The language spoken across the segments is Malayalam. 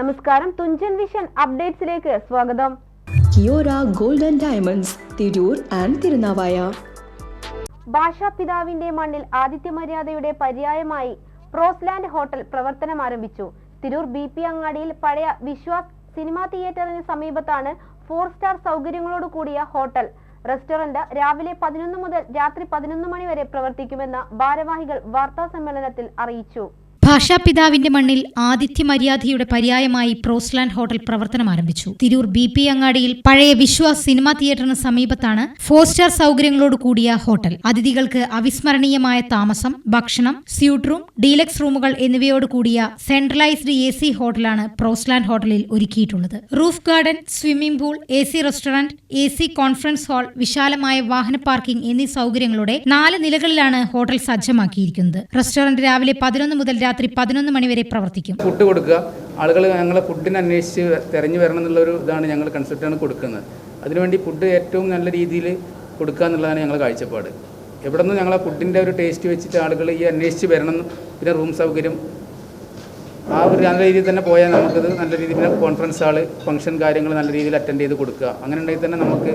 നമസ്കാരം. തുഞ്ചൻ വിഷൻ അപ്ഡേറ്റ്സിലേക്ക് സ്വാഗതം. Kiora golden diamonds Tirur and Thirunavaya. ഭാഷാപിതാവിന്റെ മണ്ണിൽ ആതിഥ്യമര്യാദയുടെ പര്യായമായി പ്രോസ്ലാൻഡ് ഹോട്ടൽ പ്രവർത്തനം ആരംഭിച്ചു. തിരൂർ ബി പി അങ്ങാടിയിൽ പഴയ വിശ്വാസ് സിനിമാ തിയേറ്ററിന് സമീപത്താണ് ഫോർ സ്റ്റാർ സൗകര്യങ്ങളോട് കൂടിയ ഹോട്ടൽ. റെസ്റ്റോറന്റ് രാവിലെ പതിനൊന്ന് മുതൽ രാത്രി പതിനൊന്ന് മണി വരെ പ്രവർത്തിക്കുമെന്ന് ഭാരവാഹികൾ വാർത്താ സമ്മേളനത്തിൽ അറിയിച്ചു. ഭാഷാപിതാവിന്റെ മണ്ണിൽ ആതിഥ്യ മര്യാദയുടെ പര്യായമായി പ്രോസ്ലാൻഡ് ഹോട്ടൽ പ്രവർത്തനം ആരംഭിച്ചു. തിരൂർ ബി പി അങ്ങാടിയിൽ പഴയ വിശ്വ സിനിമാ തിയേറ്ററിന് സമീപത്താണ് ഫോർ സ്റ്റാർ സൗകര്യങ്ങളോട് കൂടിയ ഹോട്ടൽ. അതിഥികൾക്ക് അവിസ്മരണീയമായ താമസം ഭക്ഷണം സ്യൂട്ട് റൂം ഡീലക്സ് റൂമുകൾ എന്നിവയോട് കൂടിയ സെൻട്രലൈസ്ഡ് എ സി ഹോട്ടലാണ് പ്രോസ്ലാൻഡ് ഹോട്ടലിൽ ഒരുക്കിയിട്ടുള്ളത്. Roof garden swimming pool A C restaurant A C conference hall വിശാലമായ വാഹന പാർക്കിംഗ് എന്നീ സൗകര്യങ്ങളോടെ നാല് നിലകളിലാണ് ഹോട്ടൽ സജ്ജമാക്കിയിരിക്കുന്നത്. റെസ്റ്റോറന്റ് രാവിലെ പതിനൊന്ന് മുതൽ രാത്രി പതിനൊന്ന് മണിവരെ പ്രവർത്തിക്കും. ഫുഡ് കൊടുക്കുക. ആളുകൾ ഞങ്ങളെ ഫുഡിന് അന്വേഷിച്ച് തിരഞ്ഞു വരണം എന്നുള്ളൊരു ഇതാണ് ഞങ്ങൾ കൺസെപ്റ്റാണ് കൊടുക്കുന്നത്. അതിനുവേണ്ടി ഫുഡ് ഏറ്റവും നല്ല രീതിയിൽ കൊടുക്കുക എന്നുള്ളതാണ് ഞങ്ങൾ കാഴ്ചപ്പാട്. എവിടെ നിന്ന് ഞങ്ങളെ ഫുഡിന്റെ ഒരു ടേസ്റ്റ് വെച്ചിട്ട് ആളുകൾ ഈ അന്വേഷിച്ച് വരണം. പിന്നെ റൂം സൗകര്യം ആ ഒരു നല്ല രീതിയിൽ തന്നെ പോയാൽ നമുക്കത് നല്ല രീതിയിൽ കോൺഫറൻസ് ഹാൾ ഫംഗ്ഷൻ കാര്യങ്ങൾ നല്ല രീതിയിൽ അറ്റൻഡ് ചെയ്ത് കൊടുക്കുക. അങ്ങനെ ഉണ്ടെങ്കിൽ തന്നെ നമുക്ക്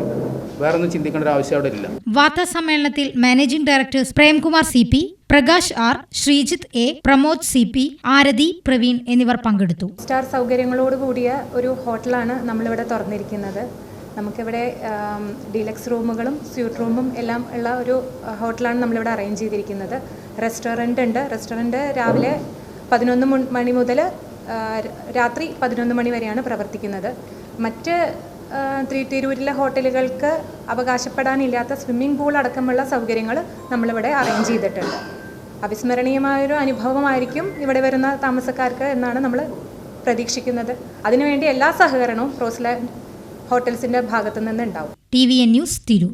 വേറെ ഒന്നും ചിന്തിക്കേണ്ട ഒരു ആവശ്യം അവിടെ ഇല്ല. വാർത്താ സമ്മേളനത്തിൽ managing director Premkumar C P Prakash R Sreejith A Pramod C P Arathi Praveen എന്നിവർ പങ്കെടുത്തു. സ്റ്റാർ സൗകര്യങ്ങളോട് കൂടിയ ഒരു ഹോട്ടലാണ് നമ്മളിവിടെ തുറന്നിരിക്കുന്നത്. നമുക്കിവിടെ ഡീലക്സ് റൂമുകളും സ്യൂട്ട് റൂമും എല്ലാം ഉള്ള ഒരു ഹോട്ടലാണ് നമ്മളിവിടെ അറേഞ്ച് ചെയ്തിരിക്കുന്നത്. റെസ്റ്റോറന്റ് ഉണ്ട്. റെസ്റ്റോറന്റ് രാവിലെ പതിനൊന്ന് മണി മുതൽ രാത്രി പതിനൊന്ന് മണി വരെയാണ് പ്രവർത്തിക്കുന്നത്. മറ്റ് തിരൂരിലെ ഹോട്ടലുകൾക്ക് അവകാശപ്പെടാനില്ലാത്ത സ്വിമ്മിംഗ് പൂൾ അടക്കമുള്ള സൗകര്യങ്ങൾ നമ്മളിവിടെ അറേഞ്ച് ചെയ്തിട്ടുണ്ട്. അവിസ്മരണീയമായൊരു അനുഭവമായിരിക്കും ഇവിടെ വരുന്ന താമസക്കാർക്ക് എന്നാണ് നമ്മൾ പ്രതീക്ഷിക്കുന്നത്. അതിനുവേണ്ടി എല്ലാ സഹകരണവും റോസ്ലാൻഡ് ഹോട്ടൽസിന്റെ ഭാഗത്തു നിന്ന് ഉണ്ടാവും T V N news Tirur.